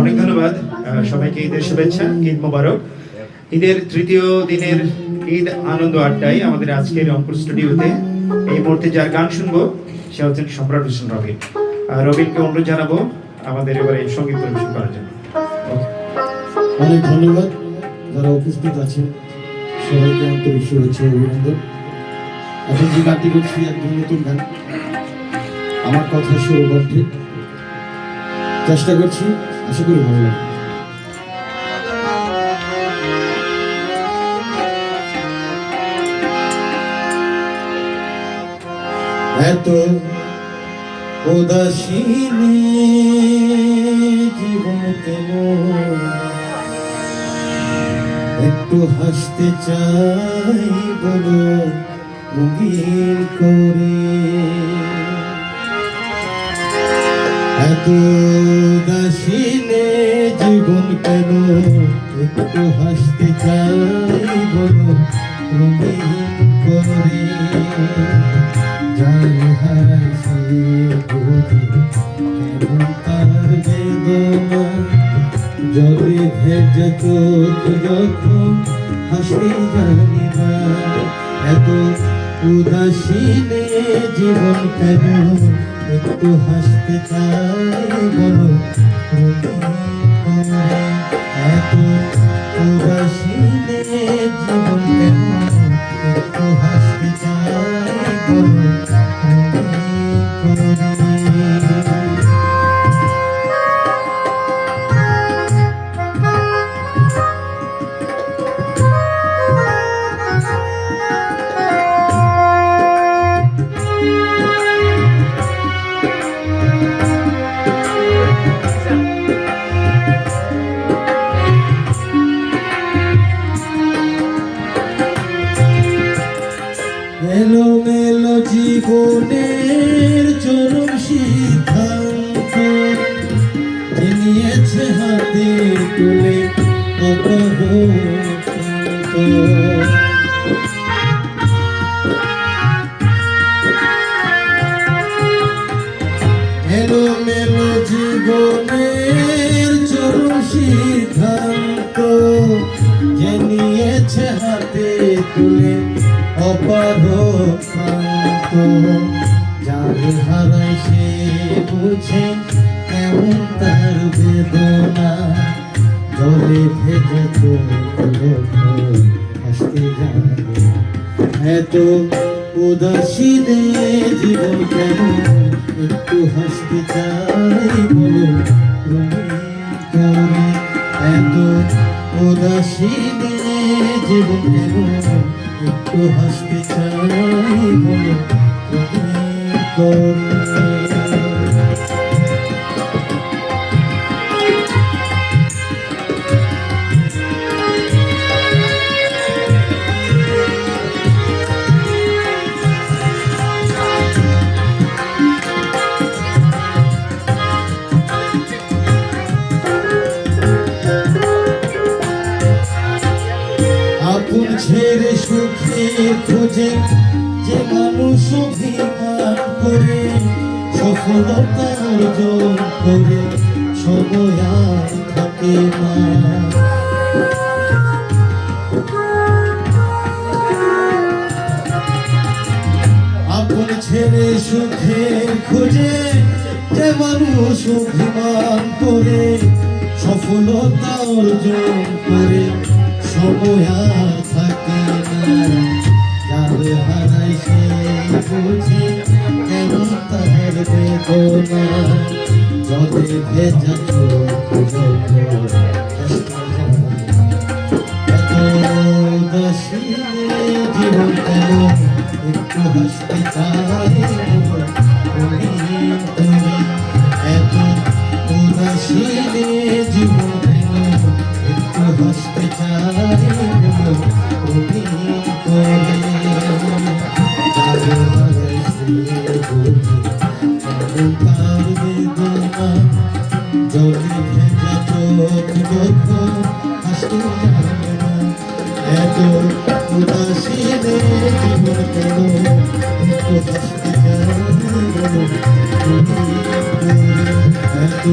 অনেক ধন্যবাদ সবাইকে ঈদের শুভেচ্ছা, ঈদ মোবারক। ঈদের তৃতীয় দিনের ঈদ আনন্দ আড্ডায় আমাদের আজকের রংপুর স্টুডিওতে এই মুহূর্তে যার গান শুনব, সে হচ্ছেন সম্রাট হোসেন রবিন। রবিনকে অনুরোধ জানাব আমাদের এবারে সংগীত পরিবেশন করার জন্য। অনেক ধন্যবাদ যারা উপস্থিত আছেন। সবাইকে আন্তরিক শুভেচ্ছা অভিনন্দন। এখন যে গানটি করছি একদম নতুন গান। আমার কথা শুরু সুরকণ্ঠে চেষ্টা করছি, আশা করি ভালো লাগবে। এত উদাসীনী জীবন কেন? একটু হাসতে চাই বলো রঙিন করে। এত দাসিনে জীবন কেন একটু হাসতে চাই বলো রঙিন করে যাই হাসি বুঝি কেমন তার বেদনা। জলে ভেজে চোখ যখন হাসি জানি না, এত উদাসীনে জীবন কেন? একটু হাসতে চাই বলো এত উদাসীনে জীবন কেন? একটু হাসতে চাই বলো। মেলো মেলো জীবনের চরম সিদ্ধান্ত নিয়েছে হাতে তুলে অপরন্ত মেলো মেলো জীবনের চরম সিদ্ধান্ত যে হাতে তুলে অপার প্রান্ত যার সে বুঝে কেমন তার বেদনা জলে ভেজে তো হাসতে জানে এত উদাসীনে জীবন কেন একটু হাসতে চাই একটু হাসতে চাই বলো আপন ছেড়ে খোঁজে যে মানুষ অভিমান করে, সফলতা অর্জন করে, সময় থাকে না। আপন ছেড়ে সুখে খোঁজে যে মানুষ অভিমান করে, সফলতা অর্জন করে, সময় থাকে না যার হারাই সে বুঝে কেমন তার বেদনা জলে ভেজা চোখ চোখ জানে না এত উদাসীনে জীবন কেন একটু হাসতে জানে এত